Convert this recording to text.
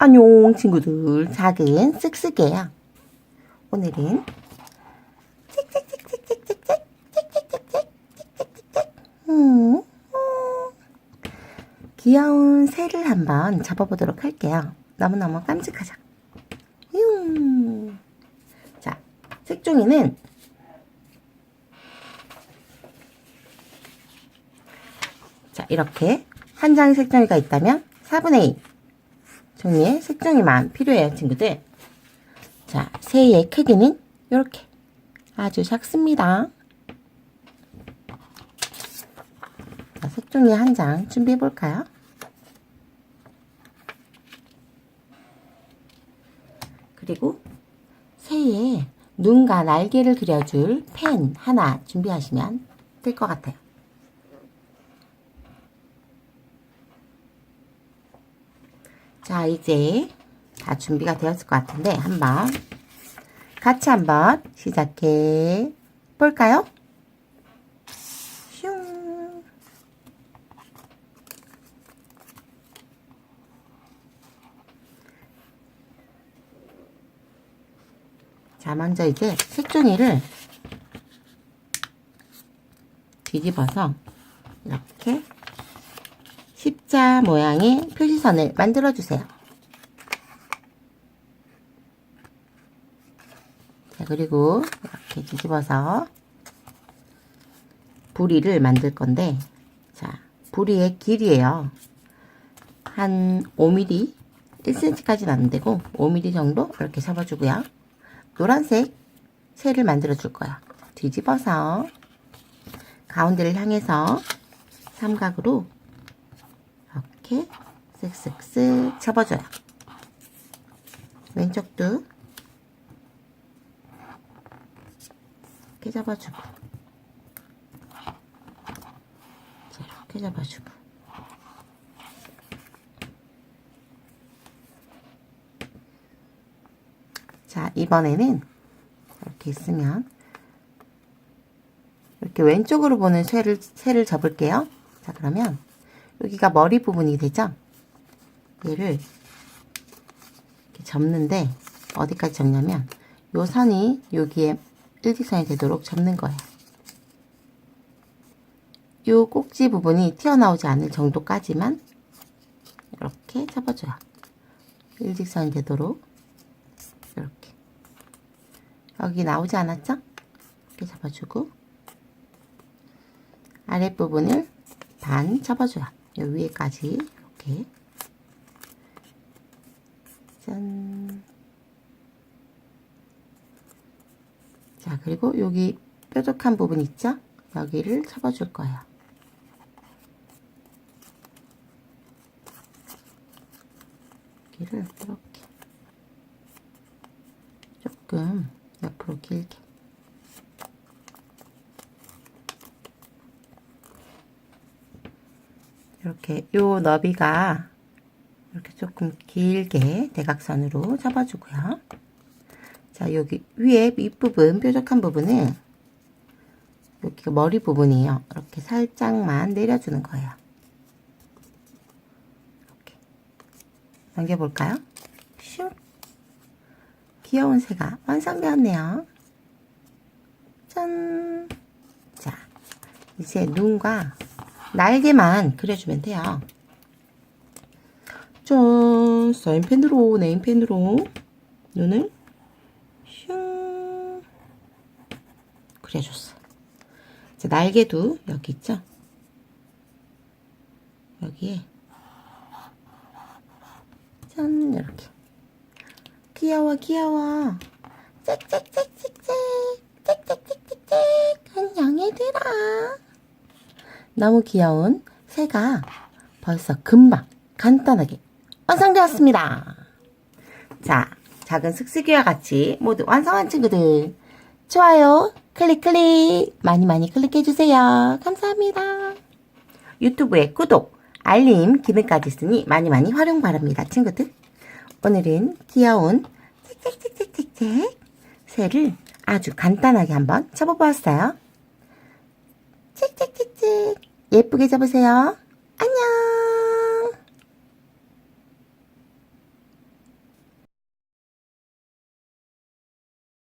안녕 친구들 작은 쓱쓱이에요 오늘은 음, 음. 귀여운 새를 한번 잡아보도록 할게요 너무너무 깜찍하죠 용. 자 색종이는 자 이렇게 한 장의 색종이가 있다면 4분의 2 종이의 색종이만 필요해요, 친구들. 자, 새의 크기는 이렇게 아주 작습니다. 자, 색종이 한 장 준비해 볼까요? 그리고 새의 눈과 날개를 그려줄 펜 하나 준비하시면 될 것 같아요. 자, 이제 다 준비가 되었을 것 같은데 한번 같이 한번 시작해 볼까요? 슝. 자, 먼저 이제 색종이를 뒤집어서 이렇게 십자 모양의 표시선을 만들어 주세요. 자, 그리고 이렇게 뒤집어서 부리를 만들 건데, 자, 부리의 길이에요. 한 5mm, 1cm까지는 안 되고, 5mm 정도 이렇게 잡아주고요. 노란색 새를 만들어 줄 거야. 뒤집어서, 가운데를 향해서 삼각으로 이렇게 쓱쓱쓱 접어줘요. 왼쪽도 이렇게 잡아주고 자, 이렇게 잡아주고 자 이번에는 이렇게 있으면 이렇게 왼쪽으로 보는 쇠를, 새를 접을게요. 자 그러면 여기가 머리 부분이 되죠? 얘를 접는데 어디까지 접냐면 요 선이 여기에 일직선이 되도록 접는 거예요. 요 꼭지 부분이 튀어나오지 않을 정도까지만 이렇게 접어줘요. 일직선이 되도록 이렇게 여기 나오지 않았죠? 이렇게 잡아주고 아랫부분을 반 접어줘요. 요 위에까지 이렇게 짠. 자 그리고 여기 뾰족한 부분 있죠? 여기를 접어줄 거예요. 여기를 이렇게 조금 옆으로 길게 이렇게 요 너비가 이렇게 조금 길게 대각선으로 잡아주고요. 자, 여기 위에 윗부분, 뾰족한 부분은 여기가 머리 부분이에요. 이렇게 살짝만 내려주는 거예요. 이렇게. 넘겨볼까요? 슉. 귀여운 새가 완성되었네요. 짠. 자, 이제 눈과 날개만 그려주면 돼요. 짠, 사인펜으로, 네임펜으로 눈을 슝 그려줬어. 이제 날개도 여기 있죠? 여기에 짠 이렇게 귀여워 귀여워 짹짹짹짹짹 짹짹짹짹 안녕 얘들아 너무 귀여운 새가 벌써 금방 간단하게 완성되었습니다. 자, 작은 슥슥이와 같이 모두 완성한 친구들 좋아요 클릭 클릭 많이 많이 클릭해주세요. 감사합니다. 유튜브에 구독, 알림 기능까지 있으니 많이 많이 활용 바랍니다. 친구들. 오늘은 귀여운 짹짹짹짹짹 새를 아주 간단하게 한번 접어보았어요. 짹짹짹짹 예쁘게 잡으세요.